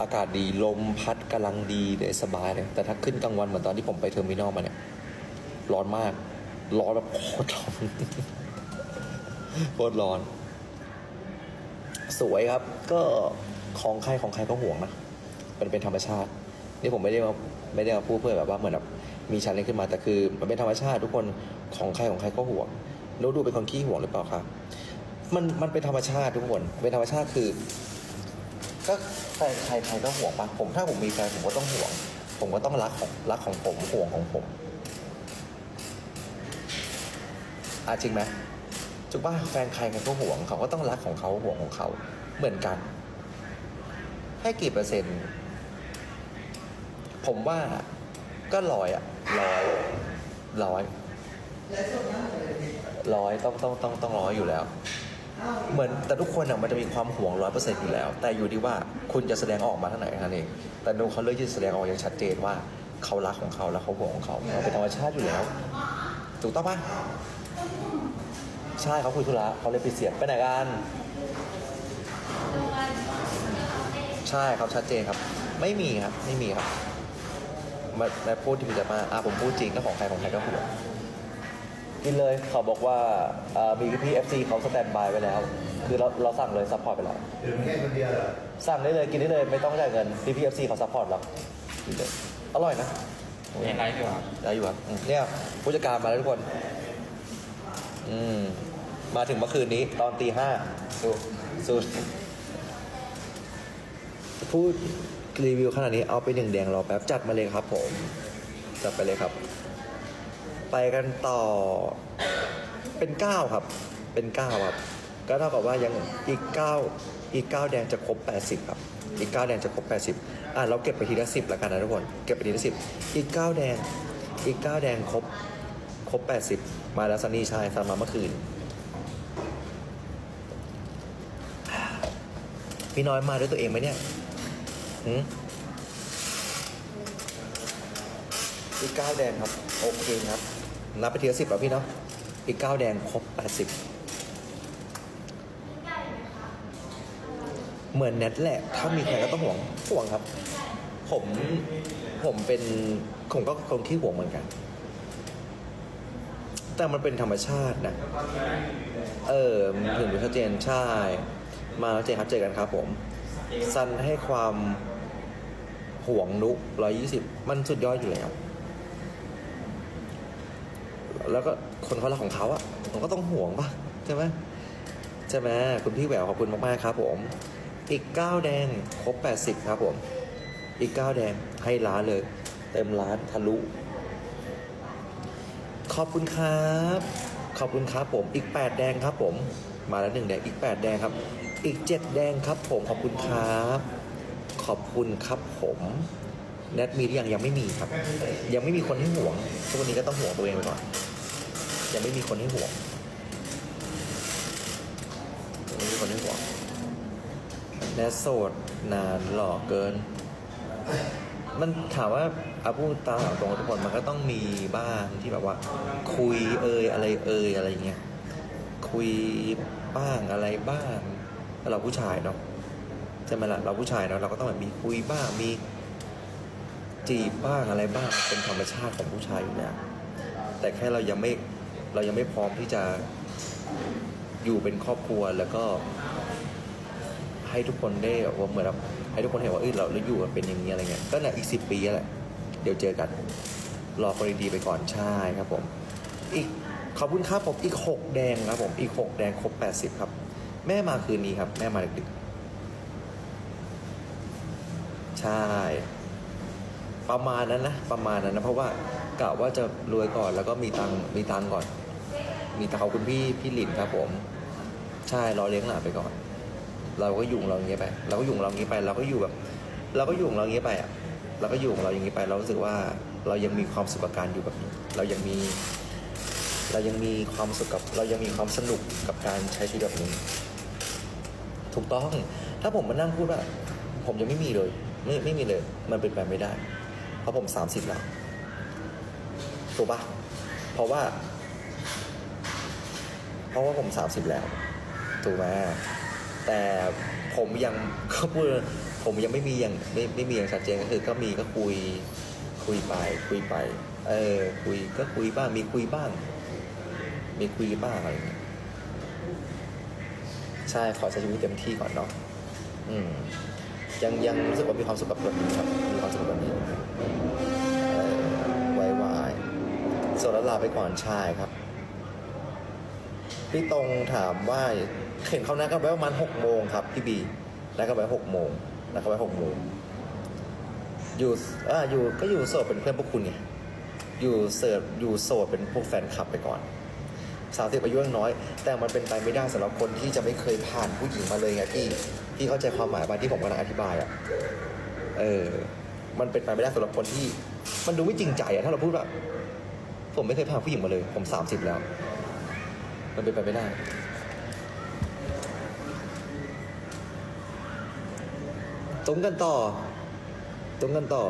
อากาศดีลมพัดกำลังดีเลยสบายเลยแต่ถ้าขึ้นกลางวันเหมือนตอนที่ผมไปเทอร์มินอลมาเนี่ยร้อนมาก ร้อนแบบโคตรร้อนโคตรร้อน สวยครับ ก็ของใครของใครก็ห่วงนะมันเป็นธรรมชาติ นี่ผมไม่ได้มาไม่ได้มาพูดเพื่อแบบว่าเหมือนแบบมีชันเลขึ้นมาแต่คือ มันเป็นธรรมชาติทุกคนของใครของใครก็ห่วงแล้วดูเป็นคนขี้ห่วงหรือเปล่าครับมันมันเป็นธรรมชาติทุกคนเป็นธรรมชาติคือ ก็แฟนใครใครก็ห่วงปะผมถ้าผมมีแฟนผมก็ต้องห่วง ผมก็ต้องรักของรักของผมห่วงของผมอาจริงไหมจุกว่าแฟนใครใครก็ห่วงเขาก็ต้องรักของเขาห่วงของเขาเหมือนกันให้กี่เปอร์เซ็นต์ ผมว่าก็ร้อยอะร้อยร้อยร้อยต้องต้องต้องต้องร้อยอยู่แล้ว เหมือนแต่ทุกคนอะมันจะมีความห่วงร้อยเปอร์เซ็นต์อยู่แล้ว แต่อยู่ที่ว่าคุณจะแสดงออกมาทางไหนแค่นั้นเอง แต่ดูเขาเลือกที่จะแสดงออกอย่างชัดเจนว่าเขารักของเขาและเขาห่วงของเขาเป็นธรรมชาติอยู่แล้ว ถูกต้องปะใช่เขาคุยธุระเขาเลยไปดเสียงไปไหนกันใช่ครับชัดเจนครับ ไม่มีครับไม่มีครับมาพูดที่มันจะมาอะผมพูดจริงก็ของใครของใครก็ห่วง กินเลยเขาบอกว่าเอ่อมีพี่เอฟซีเขาสแตนบายไว้แล้ว คือเราเราสั่งเลยซัพพอร์ตไปแล้วถึงแค่คนเดียวเหรอสั่งได้เลยกินได้เลยไม่ต้องจ่ายเงินพี่พี่เอฟซีเขาซัพพอร์ตเรากินเลยอร่อยนะมีอะไรดีกว่าได้อยู่ครับอืมเนี่ยผู้จัดการมาแล้วทุกคน อืม มาถึงเมื่อคืนนี้ ตอนตีห้าสู้สู้พูดรีวิวขนาดนี้เอาไปหนึ่งแดงรอแป๊บจัดมาเลยครับผม จัดไปเลยครับ ไปกันต่อเป็นเก้าครับ เป็นเก้าครับ ก็เท่ากับว่ายังอีกเก้าอีกเก้าแดงจะครบแปดสิบครับ อีกเก้าแดงจะครบแปดสิบอะเราเก็บไปทีละสิบแล้วกันนะทุกคน เก็บไปทีละสิบอีกเก้าแดง อีกเก้าแดงครบ ครบแปดสิบมาแล้วซันนี่ชายซันมาเมื่อคืน พี่น้อยมาด้วยตัวเองไหมเนี่ยหืม อีกเก้าแดงครับ โอเคครับนับไปทีละสิบแล้วพี่เนาะอีกเก้าแดงครบแปดสิบเหมือนแนทแหละ ถ้ามีใครก็ต้องห่วงห่วงครับ ผมผมเป็นผมก็คนที่ห่วงเหมือนกัน แต่มันเป็นธรรมชาตินะ เออถึงดูชัดเจนใช่ มาเจนครับเจอกันครับผมซันให้ความห่วงนุร้อยยี่สิบมันสุดยอดอยู่แล้ว แล้วก็คนเขารักของเขาอะผมก็ต้องห่วงป่ะใช่ไหมใช่ไหมคุณพี่แหววขอบคุณมากๆครับผมอีกเก้าแดงครบแปดสิบครับผม อีกเก้าแดงให้ล้านเลย เต็มล้านทะลุ ขอบคุณครับ ขอบคุณครับผม อีกแปดแดงครับผม มาแล้วหนึ่งแดงอีกแปดแดงครับ อีกเจ็ดแดงครับผมขอบคุณครับ ขอบคุณครับผมแนทมีหรือยังยังไม่มีครับ ยังไม่มีคนให้ห่วงทุกวันนี้ก็ต้องห่วงตัวเองไปก่อน ยังไม่มีคนให้ห่วงไม่มีคนให้ห่วงแนทโสดนานหล่อเกิน มันถามว่าอาพูดตามตรงทุกคนมันก็ต้องมีบ้างที่แบบว่า คุยเอ่ยอะไรเอ่ยอะไรเงี้ยคุยบ้างอะไรบ้างเราผู้ชายเนาะใช่ไหมล่ะเราผู้ชายเนาะเราก็ต้องแบบมีคุยบ้างมีจีบบ้างอะไรบ้างเป็นธรรมชาติของผู้ชายอยู่แล้วแต่แค่เรายังไม่ เรายังไม่พร้อมที่จะอยู่เป็นครอบครัวแล้วก็ ให้ทุกคนได้แบบว่าเหมือนแบบให้ทุกคนเห็นว่าเอ้ยเราเราอยู่กันเป็นอย่างนี้อะไรเงี้ยก็เนี่ยอีกสิบปีแหละเดี๋ยวเจอกันรอคนดีๆไปก่อนใช่ครับผมอีกขอบคุณครับผมอีกหกแดงครับผมอีกหกแดงครบแปดสิบครับ แม่มาคืนนี้ครับ แม่มาดึกๆใช่ ประมาณนั้นนะประมาณนั้นนะเพราะว่า กะว่าจะรวยก่อนแล้วก็มีตังมีตังก่อน มีตังค์ขอบคุณพี่พี่หลินครับผม ใช่รอเลี้ยงหลานไปก่อน เราก็อยู่งเราอย่างเงี้ยไป เราก็อยู่งเราอย่างเงี้ยไป เราก็อยู่แบบ เราก็อยู่งเราอย่างเงี้ยไปอะเราก็อยู่งเราอย่างเงี้ยไป เรารู้สึกว่าเรายังมีความสุขกับการอยู่แบบนี้ เรายังมี เรายังมีความสุขกับ เรายังมีความสนุกกับการใช้ชีวิตแบบนี้ ถูกต้อง ถ้าผมมานั่งพูดว่า ผมยังไม่มีเลย ไม่ไม่มีเลย มันเป็นไปไม่ได้ เพราะผมสามสิบแล้ว ถูกปะเพราะว่า เพราะว่าผมสามสิบแล้ว ถูกไหมแต่ผมยังเขาพูดผมยังไม่มีอย่างไม่ไม่มีอย่างชัดเจนก็คือ ก็มีก็คุยคุยไปคุยไป เออคุยก็คุยบ้าง มีคุยบ้าง มีคุยบ้างอะไรอย่างเงี้ยใช่ขอใช้ชีวิตเต็มที่ก่อนเนาะอืมยังยังรู้สึกว่ามีความสุขกับแบบนี้ครับมีความสุขกับแบบนี้เอ สดแล้วลาไปก่อนใช่ครับ พี่ตรงถามว่าเห็นเขานัดกันไว้ประมาณหกโมงครับพี่บีนัดกันไว้หกโมงนัดกันไว้หกโมงอยู่อ่าอยู่ก็อยู่โสดเป็นเพื่อนพวกคุณไงอยู่เสิร์ฟอยู่โสดเป็นพวกแฟนคลับไปก่อนสาวสิบอายุยังน้อย แต่มันเป็นไปไม่ได้สำหรับคนที่จะไม่เคยผ่านผู้หญิงมาเลยไงพี่พี่เข้าใจความหมายบ้างที่ผมกำลังอธิบายอะเออ มันเป็นไปไม่ได้สำหรับคนที่ มันดูไม่จริงใจอะถ้าเราพูดว่า ผมไม่เคยพาผู้หญิงมาเลย ผมสามสิบแล้ว มันเป็นไปไม่ได้ ตุ้มกันต่อ ตุ้มกันต่อ